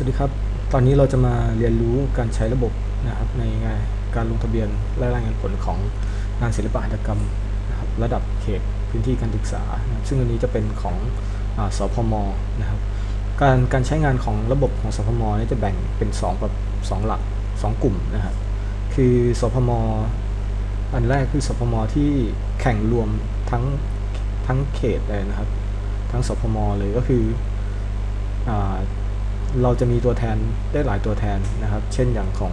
สวัสดีครับ ตอนนี้เราจะมาเรียนรู้การใช้ระบบนะครับในงานการลงทะเบียนและรายงานผลของงานศิลปะหัตถกรรมนะครับระดับเขตพื้นที่การศึกษา ซึ่งอันนี้จะเป็นของอสพมนะครับการการใช้งานของระบบของสพมนี่จะแบ่งเป็น2แบบสองหลัก 2 กลุ่มนะครับคือสพมอันแรกคือสพมที่แข่งรวมทั้งทั้งเขตเลยนะครับ ทั้งสพมเลยก็คืออ เราจะมีตัวแทนได้หลายตัวแทนนะครับ เช่นอย่างของ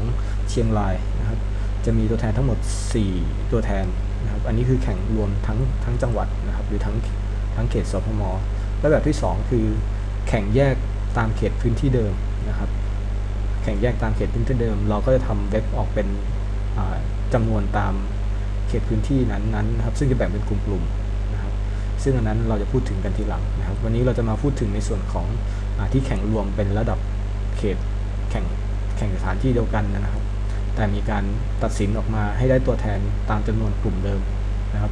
เชียงรายนะครับ จะมีตัวแทนทั้งหมด 4 ตัวแทนนะครับ อันนี้คือแข่งรวมทั้งทั้งจังหวัดนะครับ หรือทั้งทั้งเขตสพมและแบบที่ 2 คือแข่งแยกตามเขตพื้นที่เดิมนะครับ แข่งแยกตามเขตพื้นที่เดิม เราก็จะทำเว็บออกเป็นอ่าจำนวนตามเขตพื้นที่นั้นๆนะครับ ซึ่งจะแบ่งเป็นกลุ่มๆนะครับ ซึ่งอันนั้นเราจะพูดถึงกันทีหลังนะครับ วันนี้เราจะมาพูดถึงในส่วนของ ที่แข่งรวมเป็นระดับเขตแข่งแข่งสถานที่เดียวกันนะครับ แต่มีการตัดสินออกมาให้ได้ตัวแทนตามจำนวนกลุ่มเดิมนะครับ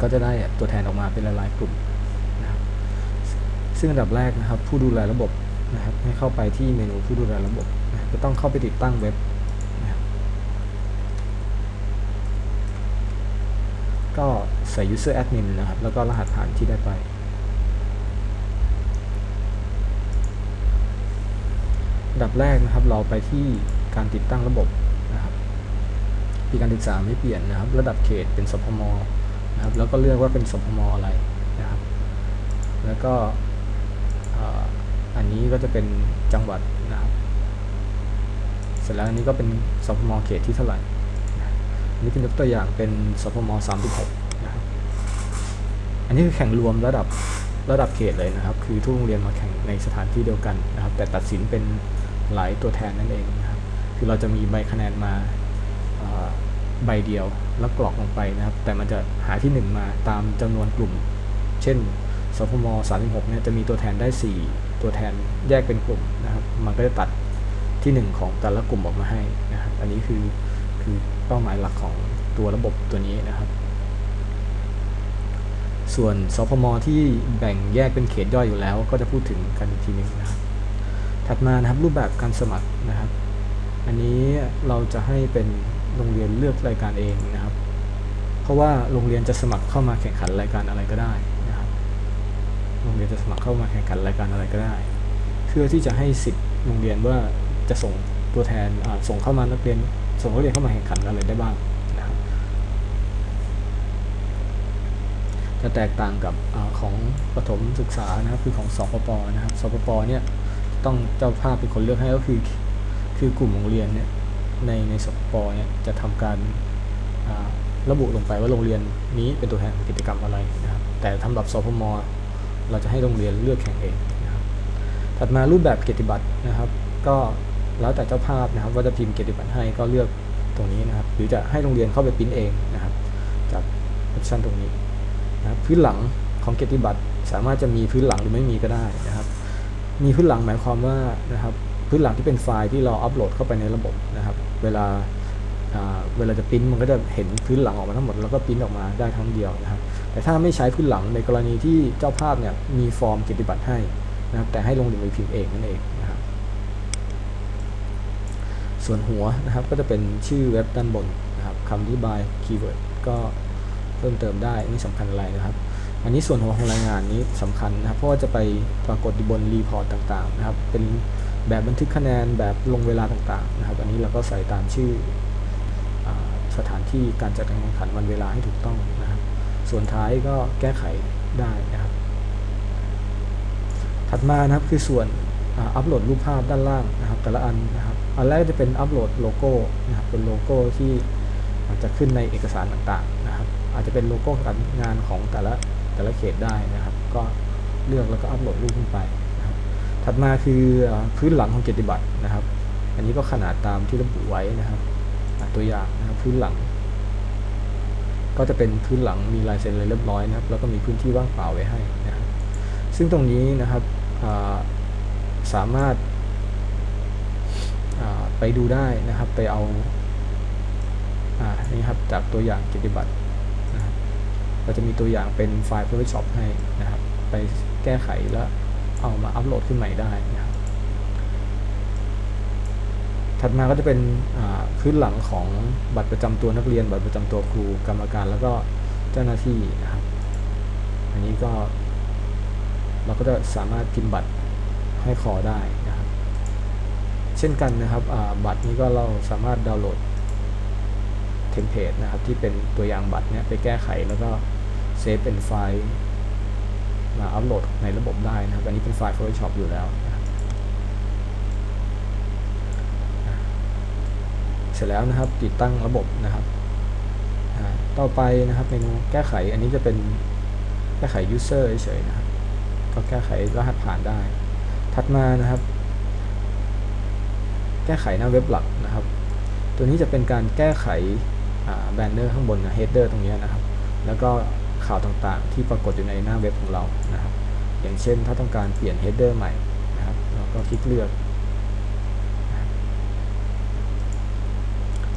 ก็จะได้ตัวแทนออกมาเป็นหลายๆกลุ่มนะครับซึ่งอันดับแรกนะครับ ผู้ดูแลระบบนะครับให้เข้าไปที่เมนูผู้ดูแลระบบนะจะต้องเข้าไปติดตั้งเว็บนะครับก็ใส่ user admin นะครับ แล้วก็รหัสผ่านที่ได้ไป อันดับแรกนะครับเราไปที่การติดตั้งระบบนะครับปีการศึกษาไม่เปลี่ยนนะครับ ระดับเขตเป็นสพมนะครับ แล้วก็เลือกว่าเป็นสพมอะไรนะครับ แล้วก็อันนี้ก็จะเป็นจังหวัดนะครับ เสร็จแล้วอันนี้ก็เป็นสพมเขตที่เท่าไหร่อันนี้เป็นยกตัวอย่างเป็นสพม36นะครับอันนี้คือแข่งรวมระดับระดับเขตเลยนะครับ คือทุกโรงเรียนมาแข่งในสถานที่เดียวกันนะครับ แต่ตัดสินเป็น หลายตัวแทนนั่นเองนะครับ คือเราจะมีใบคะแนนมาใบเดียวแล้วกรอกลงไปนะครับ แต่มันจะหาที่ 1 มาตามจำนวนกลุ่ม เช่นสพม36เนี่ยจะมีตัวแทนได้ 4 ตัวแทนแยกเป็นกลุ่มนะครับ มันก็จะตัดที่ 1 ของแต่ละกลุ่มออกมาให้นะครับ อันนี้คือคือเป้าหมายหลักของตัวระบบตัวนี้นะครับ ส่วนสพมที่แบ่งแยกเป็นเขตย่อยอยู่แล้ว ก็จะพูดถึงกันอีกทีหนึงนะครับ ถัดมานะครับรูปแบบการสมัครนะครับ อันนี้เราจะให้เป็นโรงเรียนเลือกรายการเองนะครับ เพราะว่าโรงเรียนจะสมัครเข้ามาแข่งขันรายการอะไรก็ได้นะครับ โรงเรียนจะสมัครเข้ามาแข่งขันรายการอะไรก็ได้ เพื่อที่จะให้สิทธิ์โรงเรียนว่าจะส่งตัวแทนส่งเข้ามานักเรียนส่งนักเรียนเข้ามาแข่งขันอะไรได้บ้างนะครับจะแตกต่างกับอของประถมศึกษานะครับคือของสปปนะครับสปปเนี่ย ต้องเจ้าภาพเป็นคนเลือกให้ก็คือ คือกลุ่มโรงเรียนเนี่ยในในสปปเนี่ยจะทำการาระบุลงไปว่าโรงเรียนนี้เป็นตัวแทนกิจกรรมอะไรนะครับแต่ทำแบบสพมเราจะให้โรงเรียนเลือกแข่งเองนะครับถัดมารูปแบบเกียรติบัตรนะครับ ก็แล้วแต่เจ้าภาพนะครับ ว่าจะพิมพ์เกียรติบัตรให้ก็เลือกตรงนี้นะครับ หรือจะให้โรงเรียนเข้าไปปริ้นเองนะครับ จากออปชันตรงนี้นะครับพื้นหลังของเกียรติบัตรสามารถจะมีพื้นหลังหรือไม่มีก็ได้นะครับ มีพื้นหลังหมายความว่านะครับพื้นหลังที่เป็นไฟล์ที่เราอัปโหลดเข้าไปในระบบนะครับ เวลาเวลาจะปริ้นมันก็จะเห็นพื้นหลังออกมาทั้งหมดแล้วก็ปริ้นออกมาได้ครั้งเดียวนะครับ แต่ถ้าไม่ใช้พื้นหลังในกรณีที่เจ้าภาพเนี่ยมีฟอร์มเกียรติบัตรให้นะครับ แต่ให้ลงเรียนไปพิมพ์เองนั่นเองนะครับ ส่วนหัวนะครับก็จะเป็นชื่อเว็บด้านบนนะครับคำอธิบายคีย์เวิร์ดก็เพิ่มเติมได้ไม่สำคัญอะไรนะครับ อันนี้ส่วนหัวของรายงานนี้สำคัญนะครับ เพราะว่าจะไปปรากฏบนรีพอร์ตต่างๆนะครับ เป็นแบบบันทึกคะแนนแบบลงเวลาต่างๆนะครับ อันนี้เราก็ใส่ตามชื่ออสถานที่การจัดการแข่งขันวันเวลาให้ถูกต้องนะครับ ส่วนท้ายก็แก้ไขได้นะครับ ถัดมานะครับคือส่วนอัปโหลดรูปภาพด้านล่างนะครับ แต่ละอันนะครับ อันแรกจะเป็นอัปโหลดโลโก้นะครับ เป็นโลโก้ที่อาจจะขึ้นในเอกสารต่างๆนะครับ อาจจะเป็นโลโก้การงานของแต่ละ แต่ละเขตได้นะครับ ก็เลือกแล้วก็อัปโหลดรูปขึ้นไปนะครับถัดมาคือพื้นหลังของเกียรติบัตรนะครับ อันนี้ก็ขนาดตามที่ระบุไว้นะครับตัวอย่างนะครับพื้นหลัง ก็จะเป็นพื้นหลังมีลายเซ็นอะไรเรียบร้อยนะครับ แล้วก็มีพื้นที่ว่างเปล่าไว้ให้นะครับซึ่งตรงนี้นะครับสามารถไปดูได้นะครับ ไปเอาอ่านี่ครับจากตัวอย่างเกียรติบัตร เราจะมีตัวอย่างเป็นไฟล์ Photoshop ให้นะครับ ไปแก้ไขแล้วเอามาอัปโหลดขึ้นใหม่ได้นะครับ ถัดมาก็จะเป็นอ่าพื้นหลังของบัตรประจำตัวนักเรียน บัตรประจำตัวครูกรรมการแล้วก็เจ้าหน้าที่นะครับ อันนี้ก็ เราก็จะสามารถพิมพ์บัตรให้คอได้นะครับ เช่นกันนะครับบัตรนี้ก็เราสามารถดาวน์โหลดเทมเพลตนะครับที่เป็นตัวอย่างบัตรเนี้ยไปแก้ไขแล้วก็ เซฟเป็นไฟล์มาอัปโหลดในระบบได้นะครับ อันนี้เป็นไฟล์ Photoshop อยู่แล้วนะเสร็จแล้วนะครับ ติดตั้งระบบนะครับต่อไปนะครับเมนูแก้ไขอันนี้จะเป็นแก้ไข user เฉยๆนะครับ ก็แก้ไขรหัสผ่านได้ ถัดมานะครับ แก้ไขหน้าเว็บหลักนะครับ ตัวนี้จะเป็นการแก้ไขแบนเนอร์ข้างบนนะ header ตรงนี้นะครับ แล้วก็ ข่าวต่างๆ ที่ปรากฏอยู่ในหน้าเว็บของเรานะครับ อย่างเช่นถ้าต้องการเปลี่ยน header ใหม่นะครับเราก็คลิกเลือก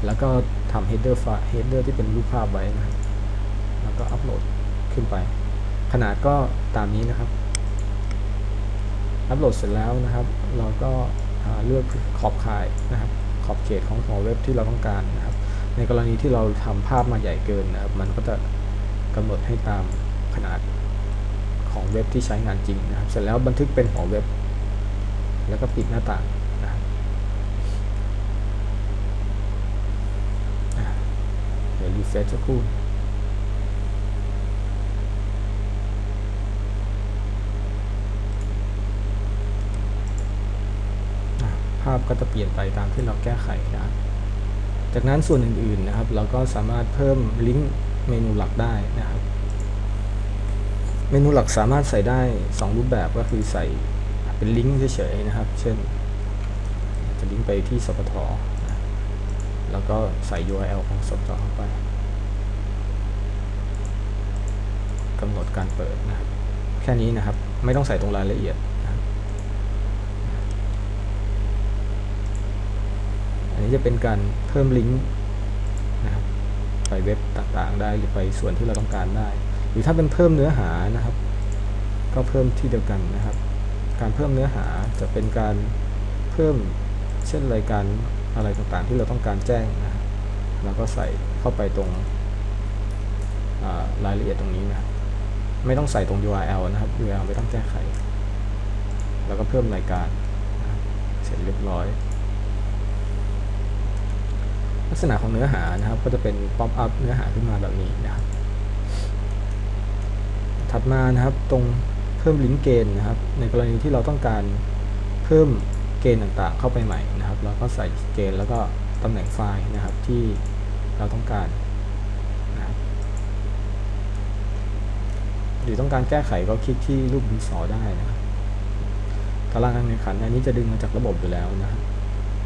แล้วก็ทำ header ไฟล์ header ที่เป็นรูปภาพไว้นะครับแล้วก็อัปโหลดขึ้นไป ขนาดก็ตามนี้นะครับอัปโหลดเสร็จแล้วนะครับ เราก็เลือกขอบข่ายนะครับ ขอบเขตของหัวเว็บที่เราต้องการนะครับ ในกรณีที่เราทำภาพมาใหญ่เกินนะครับ มันก็จะ กำหนดให้ตามขนาดของเว็บที่ใช้งานจริงนะครับเสร็จแล้วบันทึกเป็นหัวเว็บ แล้วก็ปิดหน้าต่างนะครับเดี๋ยวรีเฟรชสักครู่ภาพก็จะเปลี่ยนไปตามที่เราแก้ไขนะจากนั้นส่วนอื่นๆนะครับ เราก็สามารถเพิ่มลิงก์ เมนูหลักได้นะครับ เมนูหลักสามารถใส่ได้ 2 รูปแบบก็คือใส่เป็นลิงก์เฉยๆนะครับ เช่น จะลิงก์ไปที่สปทนะแล้วก็ใส่ URL ของสปทเข้าไปกำหนดการเปิดนะครับแค่นี้นะครับ ไม่ต้องใส่ตรงรายละเอียดอันนี้จะเป็นการเพิ่มลิงก์ ไปเว็บต่างๆ ได้หรือไปส่วนที่เราต้องการได้ หรือถ้าเป็นเพิ่มเนื้อหานะครับ ก็เพิ่มที่เดียวกันนะครับ การเพิ่มเนื้อหาจะเป็นการเพิ่มเช่นรายการอะไรต่างๆ ที่เราต้องการแจ้งนะเราก็ใส่เข้าไปตรงรายละเอียดตรงนี้นะไม่ต้องใส่ตรง URL นะครับ URL ไม่ต้องแก้ไข แล้วก็เพิ่มรายการเสร็จเรียบร้อย ลักษณะของเนื้อหานะครับ ก็จะเป็นป๊อปอัพเนื้อหาขึ้นมาแบบนี้นะครับ ถัดมานะครับตรงเพิ่มลิงก์เกณฑ์นะครับ ในกรณีที่เราต้องการเพิ่มเกณฑ์ต่างๆ เข้าไปใหม่นะครับ เราก็ใส่เกณฑ์แล้วก็ตำแหน่งไฟล์นะครับที่เราต้องการนะครับหรือต้องการแก้ไขก็คลิกที่รูปดินสอได้นะครับตารางการแข่งขันอันนี้จะดึงมาจากระบบอยู่แล้วนะครับ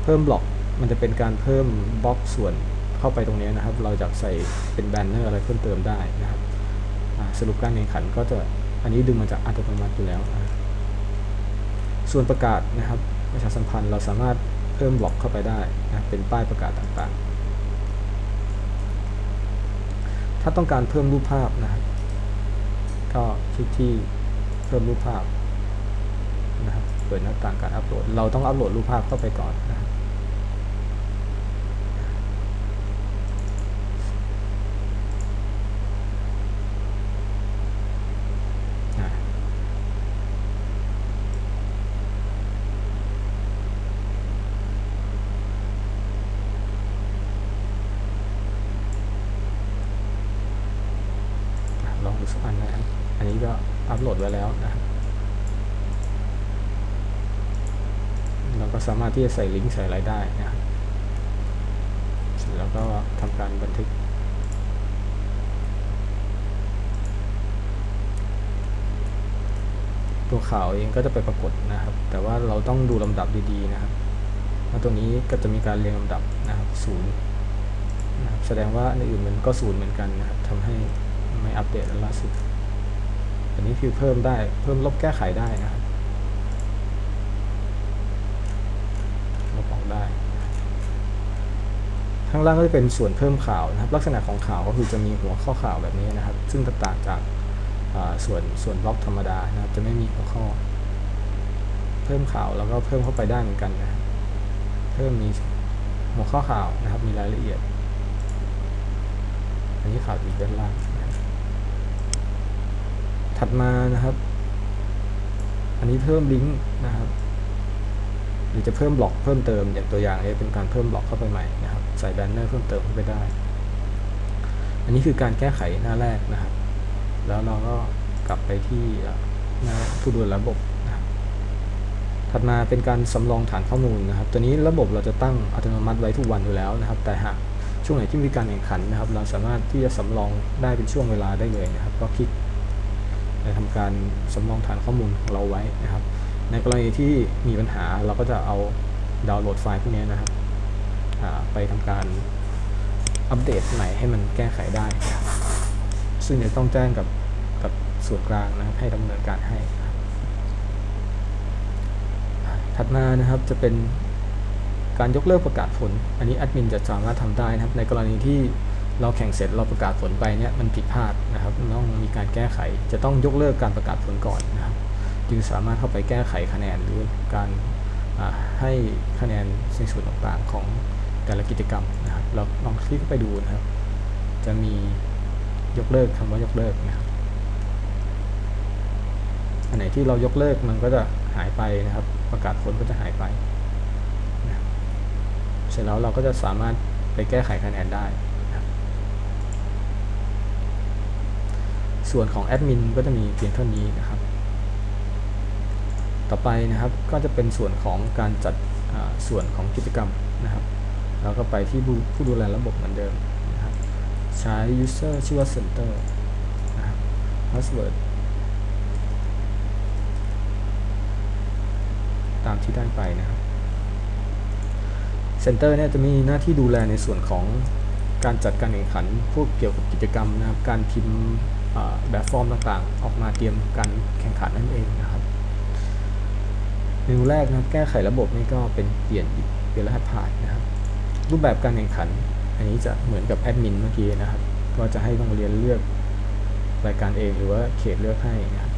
เพิ่มบล็อก มันจะเป็นการเพิ่มบล็อกส่วนเข้าไปตรงนี้นะครับ เราจะใส่เป็นแบนเนอร์อะไรเพิ่มเติมได้นะครับสรุปการแข่งขันก็จะอันนี้ดึงมาจากอัตโนมัติอยู่แล้ว ส่วนประกาศนะครับประชาสัมพันธ์เราสามารถเพิ่มบล็อกเข้าไปได้นะเป็นป้ายประกาศต่างๆ ถ้าต้องการเพิ่มรูปภาพนะครับก็คลิกที่เพิ่มรูปภาพนะครับเปิดหน้าต่างการอัปโหลด เราต้องอัปโหลดรูปภาพเข้าไปก่อนนะครับ อะอะลองดูสักอันนะครับ อันนี้ก็อัป โหลดไว้แล้วนะครับเราก็สามารถที่จะใส่ลิงก์ใส่อะไรได้นะครับเสร็จแล้วก็ทำการบันทึกตัวข่าวเองก็จะไปปรากฏนะครับ แต่ว่าเราต้องดูลำดับดีๆนะครับแล้วตัวนี้ก็จะมีการเรียงลำดับนะครับศูนย์นะครับแสดงว่าในอื่นมันก็ศูนย์เหมือนกันนะครับทำให้ไม่อัปเดตล่าสุด อันนี้คือเพิ่มได้ เพิ่มลบแก้ไขได้นะครับลบออกได้ ข้างล่างก็จะเป็นส่วนเพิ่มข่าวนะครับ ลักษณะของข่าวก็คือจะมีหัวข้อข่าวแบบนี้นะครับ ซึ่งต่างจากส่วนส่วนบล็อกธรรมดานะครับ จะไม่มีหัวข้อ เพิ่มข่าวแล้วก็เพิ่มเข้าไปได้เหมือนกันนะเพิ่มมีหัวข้อข่าวนะครับ มีรายละเอียด อันนี้ข่าวอีกด้านล่าง ถัดมานะครับ อันนี้เพิ่มลิงก์นะครับหรือจะเพิ่มบล็อกเพิ่มเติมอย่างตัวอย่างนี้เป็นการเพิ่มบล็อกเข้าไปใหม่นะครับใส่แบนเนอร์เพิ่มเติมเข้าไปได้ อันนี้คือการแก้ไขหน้าแรกนะครับ แล้วเราก็กลับไปที่หน้าผู้ดูแลระบบนะครับถัดมาเป็นการสำรองฐานข้อมูลนะครับ ตัวนี้ระบบเราจะตั้งอัตโนมัติไว้ทุกวันอยู่แล้วนะครับ แต่หากช่วงไหนที่มีการแข่งขันนะครับ เราสามารถที่จะสำรองได้เป็นช่วงเวลาได้เลยนะครับ ก็คลิก ในทำการสำรองฐานข้อมูลของเราไว้นะครับ ในกรณีที่มีปัญหาเราก็จะเอาดาวน์โหลดไฟล์พวกนี้นะครับไปทำการอัปเดตใหม่ให้มันแก้ไขได้ ซึ่งจะต้องแจ้งกับกับส่วนกลางนะครับให้ดำเนินการให้นะครับอ่าถัดมานะครับจะเป็นการยกเลิกประกาศผล อันนี้แอดมินจะสามารถทำได้นะครับ ในกรณีที่ เราแข่งเสร็จเราประกาศผลไปเนี่ยมันผิดพลาดนะครับต้องมีการแก้ไข จะต้องยกเลิกการประกาศผลก่อนนะครับ จึงสามารถเข้าไปแก้ไขคะแนนหรือการให้คะแนนในส่วนต่างๆของแต่ละกิจกรรมนะครับ เราลองคลิกเข้าไปดูนะครับ จะมียกเลิกคำว่ายกเลิกนะครับอันไหนที่เรายกเลิกมันก็จะหายไปนะครับ ประกาศผลก็จะหายไปนะเสร็จแล้วเราก็จะสามารถไปแก้ไขคะแนนได้นะครับ ส่วนของแอดมินก็จะมีเพียงเท่านี้นะครับ ต่อไปนะครับก็จะเป็นส่วนของการจัดส่วนของกิจกรรมนะครับเราก็ไปที่ผู้ดูแลระบบเหมือนเดิมนะครับใช้ user ชื่อว่า center นะครับ password ตามที่ได้ไปนะครับ center เนี่ยจะมีหน้าที่ดูแลในส่วนของการจัดการแข่งขัน พวกเกี่ยวกับกิจกรรมนะครับ การพิมพ์ แบบฟอร์มต่างๆ ออกมาเตรียมการแข่งขันนั่นเองนะครับเมนูแรกนะแก้ไขระบบนี่ก็เป็นเปลี่ยนเปลี่ยนรหัสผ่านนะครับ รูปแบบการแข่งขัน อันนี้จะเหมือนกับแอดมินเมื่อกี้นะครับ ก็จะให้โรงเรียนเลือกรายการเองหรือว่าเขตเลือกให้นะ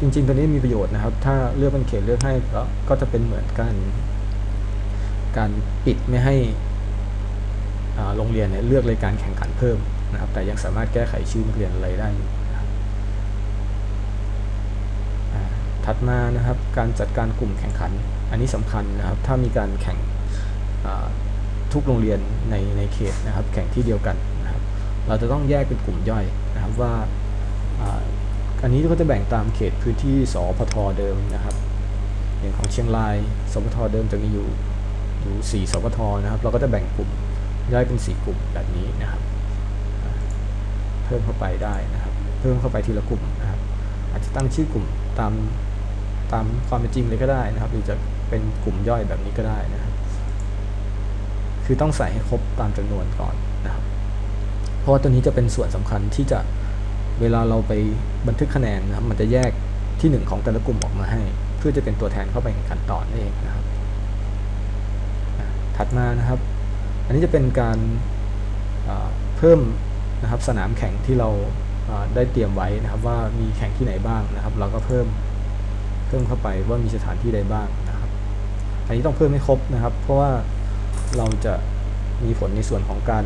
จริงๆ ตัวนี้มีประโยชน์นะครับ ถ้าเลือกเป็นเขตเลือกให้ก็ก็จะเป็นเหมือนการการปิดไม่ให้อ่าโรงเรียนเนี่ยเลือกรายการแข่งขันเพิ่ม นะครับ แต่ยังสามารถแก้ไขชื่อนักเรียนอะไรได้ถัดมานะครับการจัดการกลุ่มแข่งขัน อันนี้สำคัญนะครับ ถ้ามีการแข่งทุกโรงเรียนในในเขตนะครับ แข่งที่เดียวกันนะครับ เราจะต้องแยกเป็นกลุ่มย่อยนะครับว่าอันนี้ก็จะแบ่งตามเขตพื้นที่สพทเดิมนะครับ อย่างของเชียงราย สพทเดิมจะมีอยู่อยู่สี่สพทนะครับ เราก็จะแบ่งกลุ่มย่อยเป็นสี่กลุ่มแบบนี้นะครับ พิ่มเข้าไปได้นะครับเพิ่มเข้าไปทีละกลุ่มนะครับอาจจะตั้งชื่อกลุ่มตามตามความเป็นจริงเลยก็ได้นะครับ หรือจะเป็นกลุ่มย่อยแบบนี้ก็ได้นะครับ คือต้องใส่ให้ครบตามจำนวนก่อนนะครับเพราะว่าตัวนี้จะเป็นส่วนสำคัญที่จะเวลาเราไปบันทึกคะแนนนะครับ มันจะแยกที่หนึ่งของแต่ละกลุ่มออกมาให้ เพื่อจะเป็นตัวแทนเข้าไปแข่งขันต่อนั่นเองนะครับถัดมานะครับ อันนี้จะเป็นการเพิ่ม นะครับสนามแข่งที่เราได้เตรียมไว้นะครับว่ามีแข่งที่ไหนบ้างนะครับ เราก็เพิ่มเพิ่มเข้าไปว่ามีสถานที่ใดบ้างนะครับ อันนี้ต้องเพิ่มให้ครบนะครับ เพราะว่าเราจะมีผลในส่วนของการ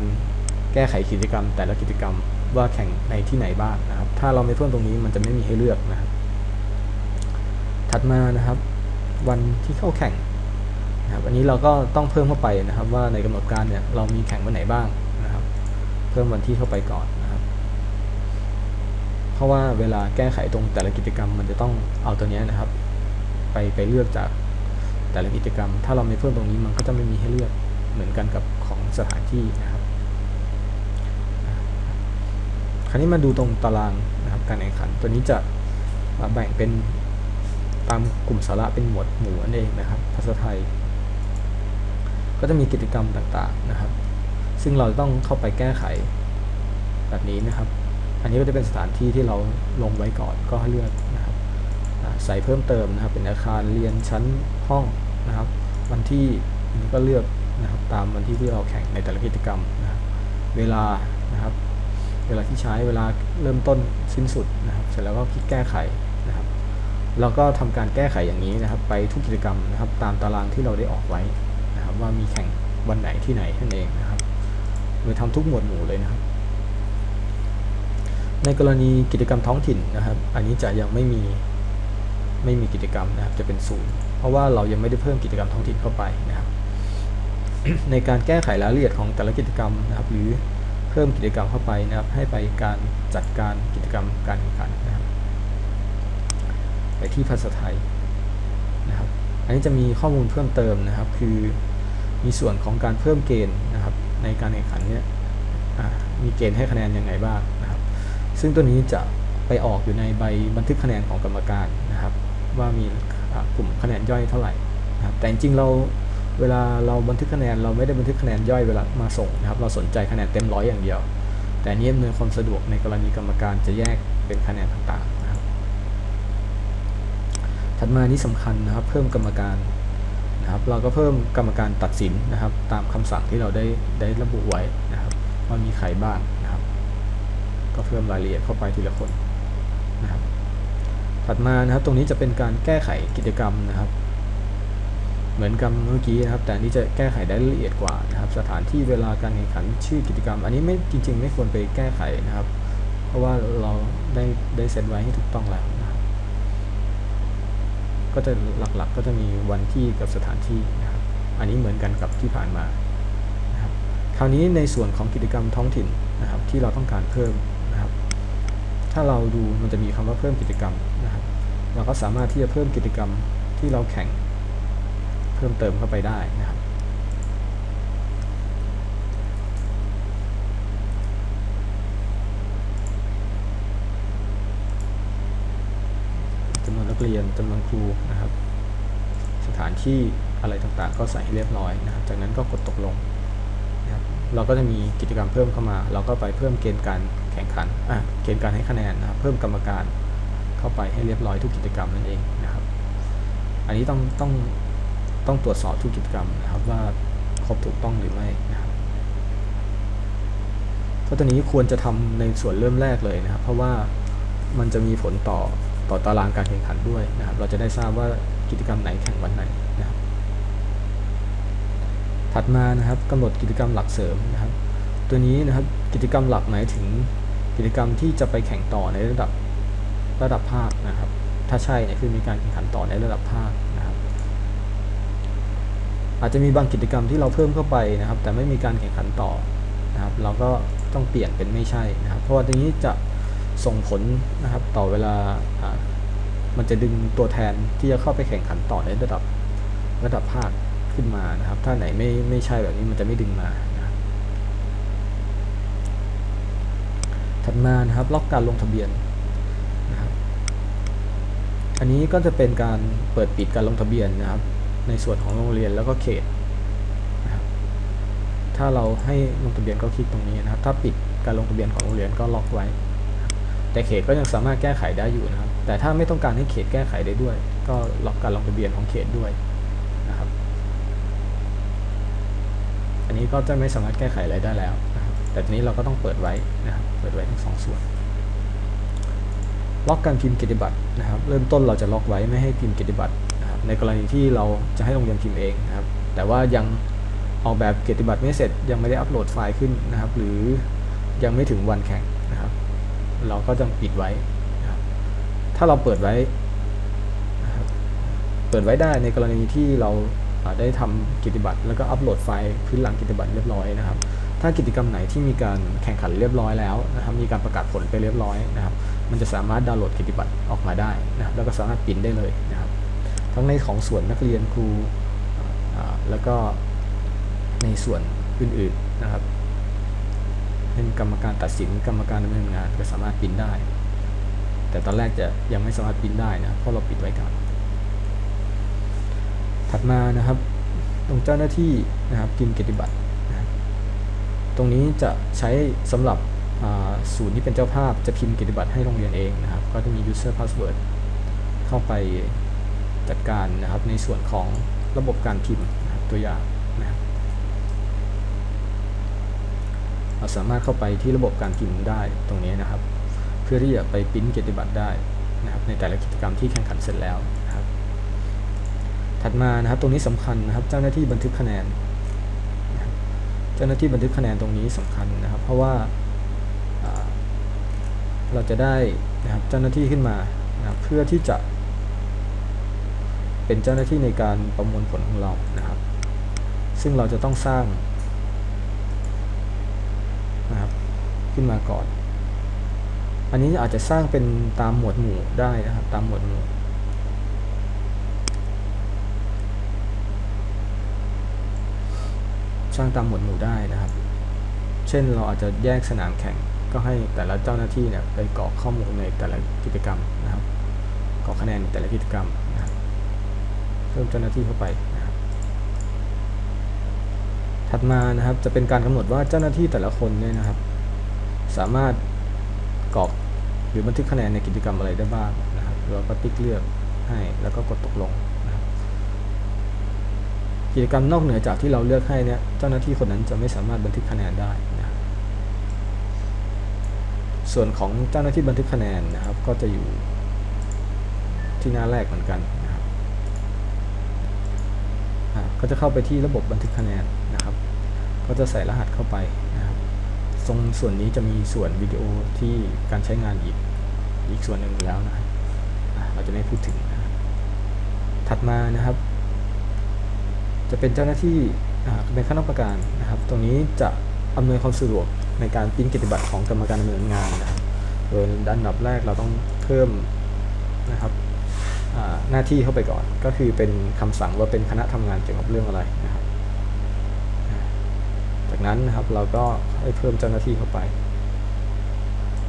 แก้ไขกิจกรรม แต่ละกิจกรรมว่าแข่งในที่ไหนบ้างนะครับ ถ้าเราไม่เพิ่มตรงนี้มันจะไม่มีให้เลือกนะครับ ถัดมานะครับ วันที่เข้าแข่งนะครับอันนี้เราก็ต้องเพิ่มเข้าไปนะครับ ว่าในกำหนดการเนี่ยเรามีแข่งวันไหนบ้าง พิ่มวันที่เข้าไปก่อนนะครับ เพราะว่าเวลาแก้ไขตรงแต่ละกิจกรรม มันจะต้องเอาตัวนี้นะครับ ไปไปเลือกจากแต่ละกิจกรรม ถ้าเราไม่เพิ่มตรงนี้มันก็จะไม่มีให้เลือกเหมือนกันกับของสถานที่นะครับ คราวนี้มาดูตรงตารางนะครับการแข่งขัน ตัวนี้จะแบ่งเป็นตามกลุ่มสาระเป็นหมวดหมู่นั่นเองนะครับ ภาษาไทย ก็จะมีกิจกรรมต่างๆนะครับ ซึ่งเราต้องเข้าไปแก้ไขแบบนี้นะครับ อันนี้ก็จะเป็นสถานที่ที่เราลงไว้ก่อนก็ให้เลือกนะครับใส่เพิ่มเติมนะครับ เป็นอาคารเรียนชั้นห้องนะครับ วันที่นนี้ก็เลือกนะครับตามวันที่ที่เราแข่งในแต่ละกิจกรรมนะครับเวลานะครับ เวลาที่ใช้เวลาเริ่มต้นสิ้นสุดนะครับ เสร็จแล้วก็คลิกแก้ไขนะครับเราก็ทำการแก้ไขอย่างนี้นะครับ ไปทุกกิจกรรมนะครับ ตามตารางที่เราได้ออกไว้นะครับ ว่ามีแข่งวันไหนที่ไหนนั่นเองนะครับ โดยทำทุกหมวดหมู่เลยนะครับ ในกรณีกิจกรรมท้องถิ่นนะครับ อันนี้จะยังไม่มีไม่มีกิจกรรมนะครับ จะเป็นศูนย์เพราะว่าเรายังไม่ได้เพิ่มกิจกรรมท้องถิ่นเข้าไปนะครับ ในการแก้ไขรายละเอียดของแต่ละกิจกรรมนะครับ หรือเพิ่มกิจกรรมเข้าไปนะครับ ให้ไปการจัดการกิจกรรมการแข่งขันนะครับ ไปที่ภาษาไทยนะครับ อันนี้จะมีข้อมูลเพิ่มเติมนะครับ คือมีส่วนของการเพิ่มเกณฑ์นะครับ ในการแข่งขันเนี่ยมีเกณฑ์ให้คะแนนยังไงบ้างนะครับ ซึ่งตัวนี้จะไปออกอยู่ในใบบันทึกคะแนนของกรรมการนะครับ ว่ามีกลุ่มคะแนนย่อยเท่าไหร่นะครับแต่จริงเราเวลาเราบันทึกคะแนนเราไม่ได้บันทึกคะแนนย่อยเวลามาส่งนะครับเราสนใจคะแนนเต็มร้อยอย่างเดียว แต่นนี้อำนวยความสะดวกในกรณีกรรมการจะแยกเป็นคะแนนต่างๆนะครับถัดมานี่สำคัญนะครับ เพิ่มกรรมการ นะครับ เราก็เพิ่มกรรมการตัดสินนะครับ ตามคำสั่งที่เราได้ได้ระบุไว้นะครับว่ามีใครบ้างนะครับ ก็เพิ่มรายละเอียดเข้าไปทีละคนนะครับ ถัดมานะครับตรงนี้จะเป็นการแก้ไขกิจกรรมนะครับ เหมือนกับเมื่อกี้นะครับ แต่อันนี้จะแก้ไขได้ละเอียดกว่านะครับ สถานที่เวลาการแข่งขันชื่อกิจกรรม อันนี้ไม่จริง ๆ ไม่ควรไปแก้ไขนะครับ เพราะว่าเราได้ได้เซตไว้ให้ถูกต้องแล้ว ก็จะหลักๆ ก็จะมีวันที่กับสถานที่นะครับ อันนี้เหมือนกันกับที่ผ่านมานะครับ คราวนี้ในส่วนของกิจกรรมท้องถิ่นนะครับ ที่เราต้องการเพิ่มนะครับ ถ้าเราดูมันจะมีคำว่าเพิ่มกิจกรรมนะครับ เราก็สามารถที่จะเพิ่มกิจกรรมที่เราแข่ง เพิ่มเติมเข้าไปได้นะครับ จำนวนนั กเรียนจำนวนครูนะครับ สถานที่อะไรต่างๆ ก็ใส่ให้เรียบร้อยนะครับ จากนั้นก็กดตกลงนะครับเราก็จะมีกิจกรรมเพิ่มเข้ามา เราก็ไปเพิ่มเกณฑ์การแข่งขันอะเกณฑ์การให้คะแนนนะครับเพิ่มกรรมการเข้าไปให้เรียบร้อยทุกกิจกรรมนั่นเองนะครับ อันนี้ต้องต้องต้องตรวจสอบทุกกิจกรรมนะครับว่าครบถูกต้องหรือไม่นะครับเพราะตัวนี้ควรจะทำในส่วนเริ่มแรกเลยนะครับ เพราะว่ามันจะมีผลต่อ ต่อตารางการแข่งขันด้วยนะครับ เราจะได้ทราบว่ากิจกรรมไหนแข่งวันไหนนะครับ ถัดมานะครับกำหนดกิจกรรมหลักเสริมนะครับ ตัวนี้นะครับกิจกรรมหลักหมายถึงกิจกรรมที่จะไปแข่งต่อในระดับระดับภาคนะครับ ถ้าใช่เนี่ยคือมีการแข่งขันต่อในระดับภาคนะครับ อาจจะมีบางกิจกรรมที่เราเพิ่มเข้าไปนะครับ แต่ไม่มีการแข่งขันต่อนะครับ เราก็ต้องเปลี่ยนเป็นไม่ใช่นะครับ เพราะว่าตัวนี้จะ ส่งผลนะครับต่อเวลามันจะดึงตัวแทนที่จะเข้าไปแข่งขันต่อในระดับระดับภาคขึ้นมานะครับ ถ้าไหนไม่ไม่ใช่แบบนี้มันจะไม่ดึงมานะถัดมานะครับล็อกการลงทะเบียนนะครับอันนี้ก็จะเป็นการเปิดปิดการลงทะเบียนนะครับ ในส่วนของโรงเรียนแล้วก็เขตนะครับถ้าเราให้ลงทะเบียนก็คลิกตรงนี้นะครับ ถ้าปิดการลงทะเบียนของโรงเรียนก็ล็อกไว้ แต่เขตก็ยังสามารถแก้ไขได้อยู่นะครับ แต่ถ้าไม่ต้องการให้เขตแก้ไขได้ด้วย ก็ล็อกการลงทะเบียนของเขตด้วยนะครับ อันนี้ก็จะไม่สามารถแก้ไขอะไรได้แล้วนะครับ แต่ทีนี้เราก็ต้องเปิดไว้นะครับ เปิดไว้ทั้งสองส่วน ล็อกการพิมพ์กิจบัตรนะครับ เริ่มต้นเราจะล็อกไว้ไม่ให้พิมพ์กิจบัตรนะครับ ในกรณีที่เราจะให้โรงเรียนพิมพ์เองนะครับ แต่ว่ายังออกแบบเกติบัตรไม่เสร็จยังไม่ได้อัปโหลดไฟล์ขึ้นนะครับ หรือยังไม่ถึงวันแข่ง เราก็จะปิดไว้ ถ้าเราเปิดไว้ เปิดไว้ได้ในกรณีที่เราได้ทำกิจบัตรแล้วก็อัปโหลดไฟล์พื้นหลังกิจบัตรเรียบร้อยนะครับ ถ้ากิจกรรมไหนที่มีการแข่งขันเรียบร้อยแล้วนะครับ มีการประกาศผลไปเรียบร้อยนะครับ มันจะสามารถดาวน์โหลดกิจบัตรออกมาได้นะครับ แล้วก็สามารถปิ้นได้เลยนะครับ ทั้งในของส่วนนักเรียนครูแล้วก็ในส่วนอื่นๆนะครับ เป็นกรรมการตัดสินกรรมการดำเนินงานก็สามารถปินได้ แต่ตอนแรกจะยังไม่สามารถปินได้นะเพราะเราปิดไว้ก่อนถัดมานะครับตรงเจ้าหน้าที่นะครับพิมพ์กิจบัตรนะครับตรงนี้จะใช้สำหรับศูนย์ที่เป็นเจ้าภาพจะพิมพ์กิจบัตรให้โรงเรียนเองนะครับ ก็จะมี user password เข้าไปจัดการนะครับในส่วนของระบบการพิมพ์นะตัวอย่างนะครับ เราสามารถเข้าไปที่ระบบการพิมพ์ได้ตรงนี้นะครับ เพื่อที่จะไปปริ้นเกียรติบัตรได้นะครับในแต่ละกิจกรรมที่แข่งขันเสร็จแล้วนะครับ ถัดมานะครับตรงนี้สำคัญนะครับเจ้าหน้าที่บันทึกคะแนน เจ้าหน้าที่บันทึกคะแนนตรงนี้สำคัญนะครับ เพราะว่าเราจะได้นะครับเจ้าหน้าที่ขึ้นมานะเพื่อที่จะ เป็นเจ้าหน้าที่ในการประมวลผลของเรานะครับ ซึ่งเราจะต้องสร้างนะครับ ขึ้นมาก่อน อันนี้อาจจะสร้างเป็นตามหมวดหมู่ได้นะครับ ตามหมวดหมู่สร้างตามหมวดหมู่ได้นะครับ เช่นเราอาจจะแยกสนามแข่ง ก็ให้แต่ละเจ้าหน้าที่เนี่ยไปกรอกข้อมูลในแต่ละกิจกรรมนะครับกรอกคะแนนในแต่ละกิจกรรมนะครับเพิ่มเจ้าหน้าที่เข้าไปนะครับ ถัดมานะครับจะเป็นการกำหนดว่าเจ้าหน้าที่แต่ละคนเนี่ยนะครับ สามารถกรอกหรือบันทึกคะแนนในกิจกรรมอะไรได้บ้างนะครับเราก็ติ๊กเลือกให้แล้วก็กดตกลงนะครับกิจกรรมนอกเหนือจากที่เราเลือกให้เนี่ยเจ้าหน้าที่คนนั้นจะไม่สามารถบันทึกคะแนนได้นะครับส่วนของเจ้าหน้าที่บันทึกคะแนนนะครับ ก็จะอยู่ที่หน้าแรกเหมือนกันนะครับก็จะเข้าไปที่ระบบบันทึกคะแนนนะครับ ก็จะใส่รหัสเข้าไป ตรงส่วนนี้จะมีส่วนวิดีโอที่การใช้งานอีกอีกส่วนหนึ่งแล้วนะเราจะไม่พูดถึงนะถัดมานะครับ จะเป็นเจ้าหน้าที่เป็นคณะกรรมการนะครับ ตรงนี้จะอำนวยความสะดวกในการปริ้นกิจบัตรของกรรมการดำเนินงานนะครับโดยอันดับแรกเราต้องเพิ่มนะครับหน้าที่เข้าไปก่อน ก็คือเป็นคำสั่งว่าเป็นคณะทำงานเกี่ยวกับเรื่องอะไรนะครับ จากนั้นนะครับเราก็ให้เพิ่มเจ้าหน้าที่เข้าไป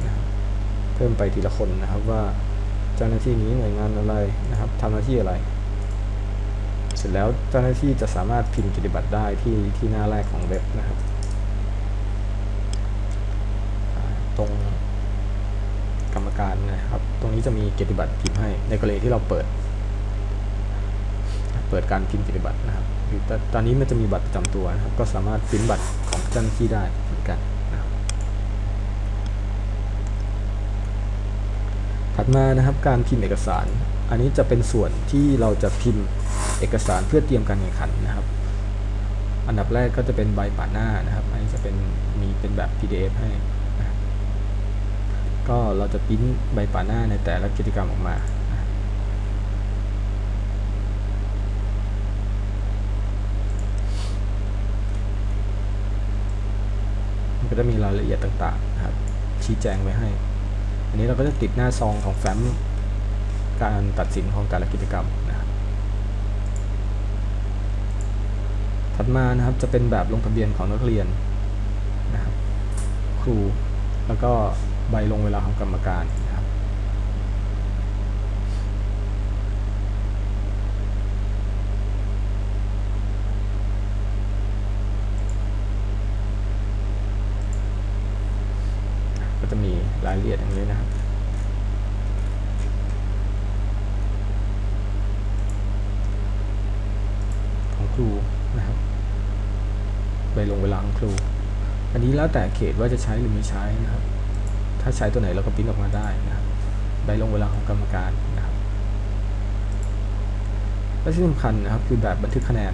นะเพิ่มไปทีละคนนะครับว่าเจ้าหน้าที่นี้หน่วยงานอะไรนะครับทำหน้าที่อะไร เสร็จแล้วเจ้าหน้าที่จะสามารถพิมพ์กิจบัตรได้ที่ที่หน้าแรกของเว็บนะครับ ตรงกรรมการนะครับ ตรงนี้จะมีกิจบัตรพิมพ์ให้ในกรณีที่เราเปิด เปิดการพิมพ์กิจบัตรนะครับ หรือตตอนนี้มันจะมีบัตรประจำตัวนะครับ ก็สามารถพิมพ์บัตรของเจ้าหน้าที่ได้เหมือนกันนะครับถัดมานะครับการพิมพ์เอกสาร อันนี้จะเป็นส่วนที่เราจะพิมพ์เอกสารเพื่อเตรียมการแข่งขันนะครับ อันดับแรกก็จะเป็นใบป่าหน้านะครับ อันนี้จะเป็นมีเป็นแบบ PDF ให้ก็เราจะพิมพ์ใบป่าหน้าในแต่ละกิจกรรมออกมานะครับมัน ก็จะมีรายละเอียดต่างๆนะครับชี้แจงไว้ให้ อันนี้เราก็จะติดหน้าซองของแฟ้มการตัดสินของแต่ละกิจกรรมนะครับถัดมานะครับจะเป็นแบบลงทะเบียนของนักเรียนนะครับครู แล้วก็ใบลงเวลาของกรรมการนะครับ ก็จะมี รายละเอียดอย่างนี้นะครับของครูนะครับใบลงเวลาของครู อันนี้แล้วแต่เขตว่าจะใช้หรือไม่ใช้นะครับ ถ้าใช้ตัวไหนเราก็ปริ้นออกมาได้นะครับใบลงเวลาของกรรมการนะครับและที่สำคัญนะครับคือแบบบันทึกคะแนน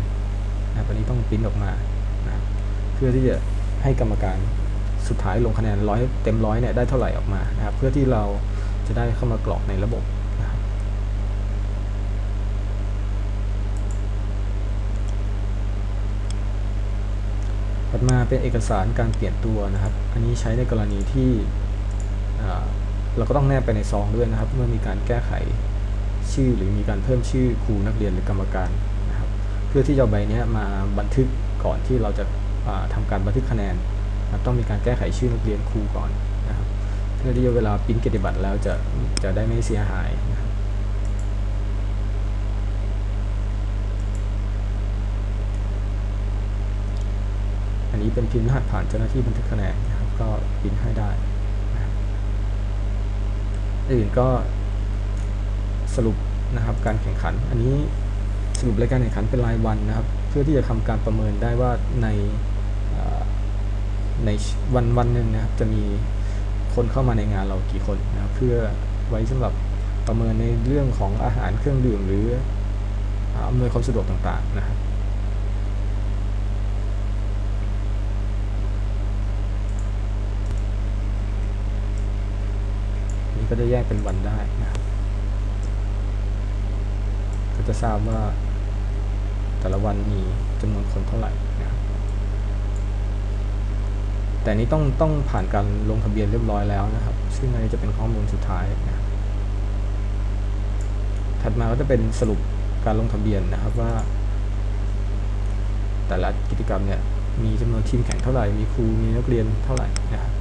นะครับอันนี้ต้องปริ้นออกมานะครับเพื่อที่จะให้กรรมการ สุดท้ายลงคะแนนร้อยเต็มร้อยเนี่ยได้เท่าไหร่ออกมานะครับเพื่อที่เราจะได้เข้ามากรอกในระบบนะครับถัดมาเป็นเอกสารการเปลี่ยนตัวนะครับ อันนี้ใช้ในกรณีที่เราก็ต้องแนบไปในซองด้วยนะครับ เมื่อมีการแก้ไขชื่อหรือมีการเพิ่มชื่อครูนักเรียนหรือกรรมการนะครับ เพื่อที่จะใบเนี้ยมาบันทึกก่อนที่เราจะทำาการบันทึกคะแนน ต้องมีการแก้ไขชื่อนักเรียนครูก่อนนะครับเพื่อที่เวลาปริ้นกิจบัตรแล้วจะจะได้ไม่เสียหายนะครับอันนี้เป็นพิมพ์รหัสผ่านเจ้าหน้าที่บันทึกคะแนนนะครับก็พิมพ์ให้ได้นะอื่นก็สรุปนะครับการแข่งขัน อันนี้สรุปรายการแข่งขันเป็นรายวันนะครับ เพื่อที่จะทำการประเมินได้ว่าใน ในวันวันหนึ่งนะครับจะมีคนเข้ามาในงานเรากี่คนนะคเพื่อไว้สำหรับประเมินในเรื่องของอาหารเครื่องดื่มหรืออ่าอำนวยความสะดวกต่างๆนะครับนี่ก็จะแยกเป็นวันได้นะครับก็จะทราบว่าแต่ละวันมีจำนวนคนเท่าไหร่นะครับ แต่นี้ต้องต้องผ่านการลงทะเบียนเรียบร้อยแล้วนะครับ ซึ่งอันนี้จะเป็นข้อมูลสุดท้ายนะถัดมาก็จะเป็นสรุปการลงทะเบียนนะครับว่า แต่ละกิจกรรมเนี่ยมีจำนวนทีมแข่งเท่าไหร่ มีครู มีนักเรียนเท่าไหร่นะครับ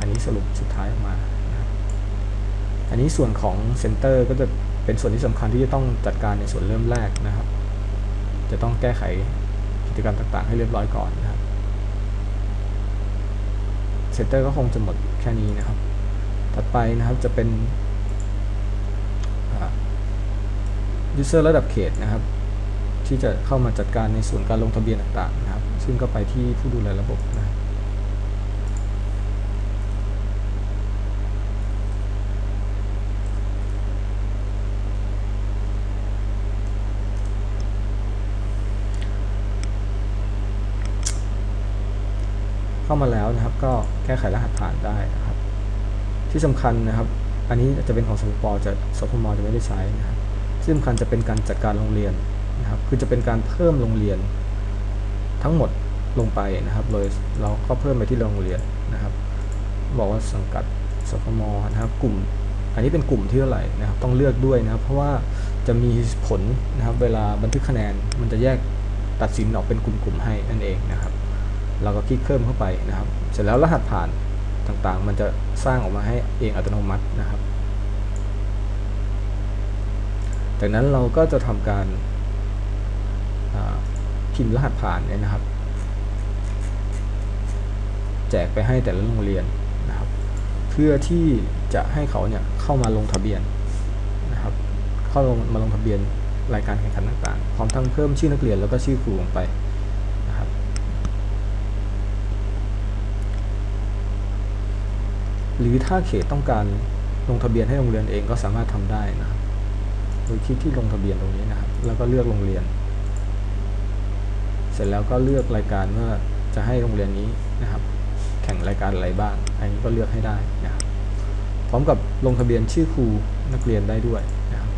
อันนี้สรุปสุดท้ายออกมานะอันนี้ส่วนของเซ็นเตอร์ก็จะเป็นส่วนที่สำคัญที่จะต้องจัดการในส่วนเริ่มแรกนะครับ จะต้องแก้ไขกิจกรรมต่างๆ ให้เรียบร้อยก่อนนะ เซตเตอร์ก็คงจะหมดแค่นี้นะครับ ถัดไปนะครับจะเป็นยูเซอร์ระดับเขตนะครับ ที่จะเข้ามาจัดการในส่วนการลงทะเบียนต่างๆนะครับ ซึ่งก็ไปที่ผู้ดูแลระบบนะครับ มาแล้วนะครับ ก็แก้ไขรหัสผ่านได้นะครับ ที่สำคัญนะครับ อันนี้จะเป็นของสปจะสพมจะไม่ได้ใช้นะครับที่สำคัญจะเป็นการจัดการโรงเรียนนะครับ คือจะเป็นการเพิ่มโรงเรียน ทั้งหมดลงไปนะครับโดยเราก็เพิ่มไปที่โรงเรียนนะครับ บอกว่าสังกัดสพมนะครับ กลุ่ม อันนี้เป็นกลุ่มที่เท่าไหร่นะครับ ต้องเลือกด้วยนะครับ เพราะว่าจะมีผลนะครับ เวลาบันทึกคะแนนมันจะแยกตัดสินออกเป็นกลุ่มๆให้นั่นเองนะครับ เราก็คลิกเพิ่มเข้าไปนะครับ เสร็จแล้วรหัสผ่านต่างๆ มันจะสร้างออกมาให้เองอัตโนมัตินะครับ จากนั้นเราก็จะทำการพิมพ์รหัสผ่านเนี่ยนะครับ แจกไปให้แต่ละโรงเรียนนะครับ เพื่อที่จะให้เขาเนี่ยเข้ามาลงทะเบียนนะครับ เข้าลงมาลงทะเบียนรายการแข่งขันต่างๆ พร้อมทั้งเพิ่มชื่อนักเรียนแล้วก็ชื่อครูลงไปนะครับ หรือถ้าเขตต้องการลงทะเบียนให้โรงเรียนเองก็สามารถทำได้นะครับโดยคลิกที่ลงทะเบียนตรงนี้นะครับ แล้วก็เลือกโรงเรียน เสร็จแล้วก็เลือกรายการว่าจะให้โรงเรียนนี้นะครับ แข่งรายการอะไรบ้าง อันนี้ก็เลือกให้ได้นะครับพร้อมกับลงทะเบียนชื่อครูนักเรียนได้ด้วยนะครับ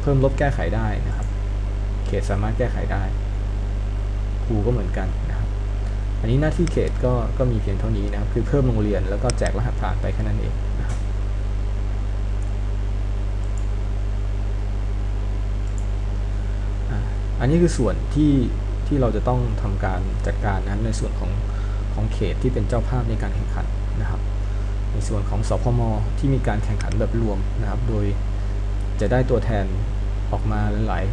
เพิ่มลบแก้ไขได้นะครับ เขตสามารถแก้ไขได้ ครูก็เหมือนกัน อันนี้หน้าที่เขตก็ก็มีเพียงเท่านี้นะครับ คือเพิ่มโรงเรียนแล้วก็แจกรหัสผ่านไปแค่นั้นเองนะครับอันนี้คือส่วนที่ที่เราจะต้องทำการจัดการนะครับในส่วนของของเขตที่เป็นเจ้าภาพในการแข่งขันนะครับ ในส่วนของสพมที่มีการแข่งขันแบบรวมนะครับ โดยจะได้ตัวแทนออกมาหลาย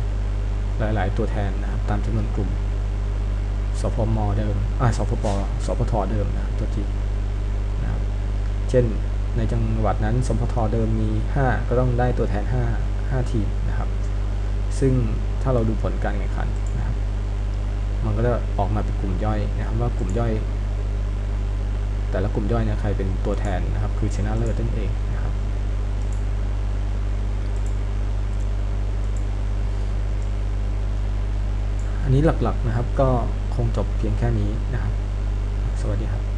หลายตัวแทนนะครับตามจำนวนกลุ่ม สพมเดิมอ่าสพปสพทเดิมนะตัวทีนะครับเช่นในจังหวัดนั้นสพทเดิมมี 5 ก็ต้องได้ตัวแทน 5 5 ทีมนะครับ ซึ่งถ้าเราดูผลการแข่งขันนะครับ มันก็จะออกมาเป็นกลุ่มย่อยนะครับว่ากลุ่มย่อย แต่ละกลุ่มย่อยเนี่ยใครเป็นตัวแทนนะครับ คือชนะเลิศนั่นเองนะครับ อันนี้หลักๆนะครับก็ คงจบเพียงแค่นี้นะครับ สวัสดีครับ